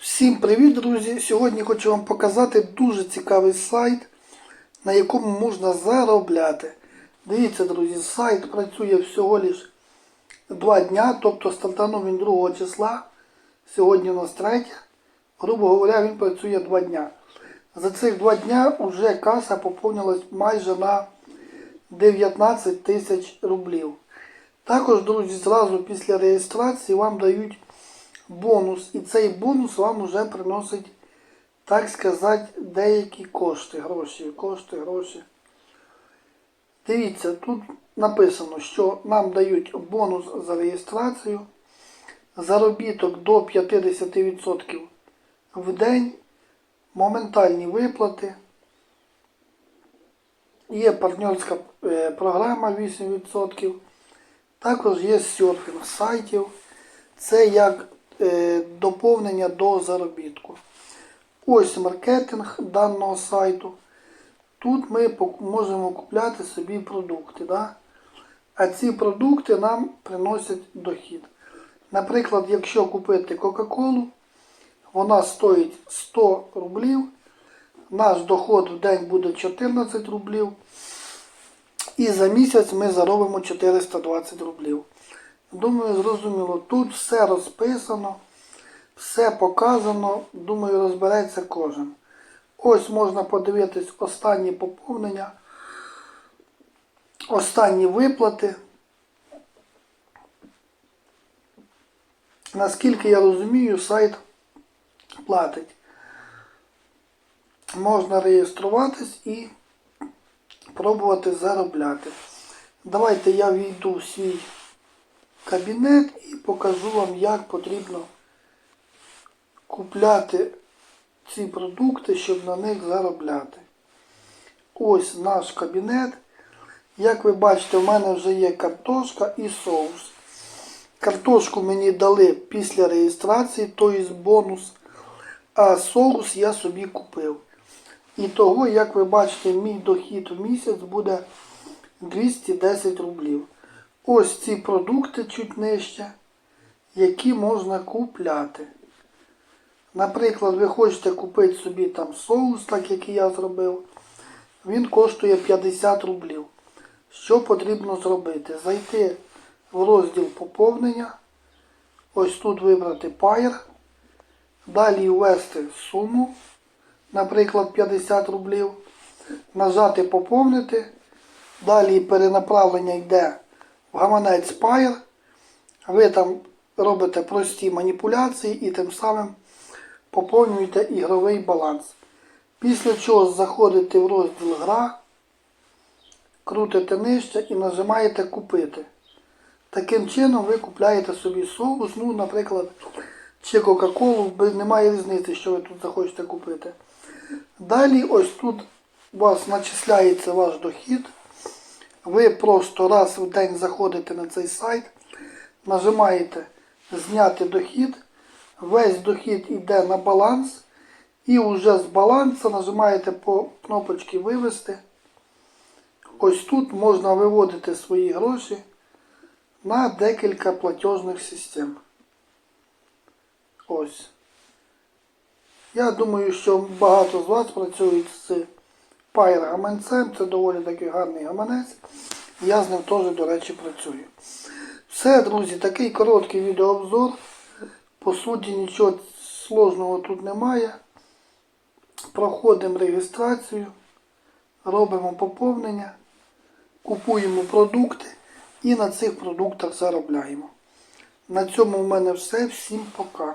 Всім привіт, друзі! Сьогодні хочу вам показати дуже цікавий сайт, на якому можна заробляти. Дивіться, друзі, сайт працює всього лиш 2 дня, тобто стартанув він 2 числа. Сьогодні у нас 3. Грубо говоря, він працює 2 дня. За цих 2 дня вже каса поповнилась майже на 19 тисяч рублів. Також, друзі, зразу після реєстрації вам дають бонус. І цей бонус вам вже приносить, так сказати, деякі кошти, гроші, кошти, гроші. Дивіться, тут написано, що нам дають бонус за реєстрацію, заробіток до 50% в день, моментальні виплати. Є партнерська е, програма 8%. Також є серфінг сайтів. Це як доповнення до заробітку. Ось маркетинг даного сайту. Тут ми можемо купляти собі продукти. Да? А ці продукти нам приносять дохід. Наприклад, якщо купити Кока-Колу, вона стоїть 100 рублів. Наш доход в день буде 14 рублів. І за місяць ми заробимо 420 рублів. Думаю, зрозуміло, тут все розписано, все показано, думаю, розбереться кожен. Ось можна подивитись останні поповнення, останні виплати. Наскільки я розумію, сайт платить. Можна реєструватись і пробувати заробляти. Давайте я війду в свій кабінет і покажу вам, як потрібно купляти ці продукти, щоб на них заробляти. Ось наш кабінет. Як ви бачите, в мене вже є картошка і соус. Картошку мені дали після реєстрації, тобто бонус, а соус я собі купив. І того, як ви бачите, мій дохід в місяць буде 210 рублів. Ось ці продукти чуть нижче, які можна купляти. Наприклад, ви хочете купити собі там соус, так як і я зробив. Він коштує 50 рублів. Що потрібно зробити? Зайти в розділ поповнення. Ось тут вибрати Pair. Далі ввести суму, наприклад, 50 рублів. Нажати поповнити. Далі перенаправлення йде гаманець Pair. Ви там робите прості маніпуляції і тим самим поповнюєте ігровий баланс. Після чого заходите в розділ Гра, крутите нижче і нажимаєте Купити. Таким чином ви купляєте собі соус, ну, наприклад, чи Кока-Колу, немає різниці, що ви тут захочете купити. Далі ось тут у вас начисляється ваш дохід. Ви просто раз в день заходите на цей сайт, нажимаєте Зняти дохід. Весь дохід йде на баланс. І вже з балансу нажимаєте по кнопочці Вивести. Ось тут можна виводити свої гроші на декілька платіжних систем. Ось. Я думаю, що багато з вас працюють з Pair гаманцем. Це доволі такий гарний гаманець. Я з ним теж, до речі, працюю. Все, друзі, такий короткий відеообзор. По суті, нічого сложного тут немає. Проходимо реєстрацію, робимо поповнення, купуємо продукти і на цих продуктах заробляємо. На цьому в мене все. Всім пока.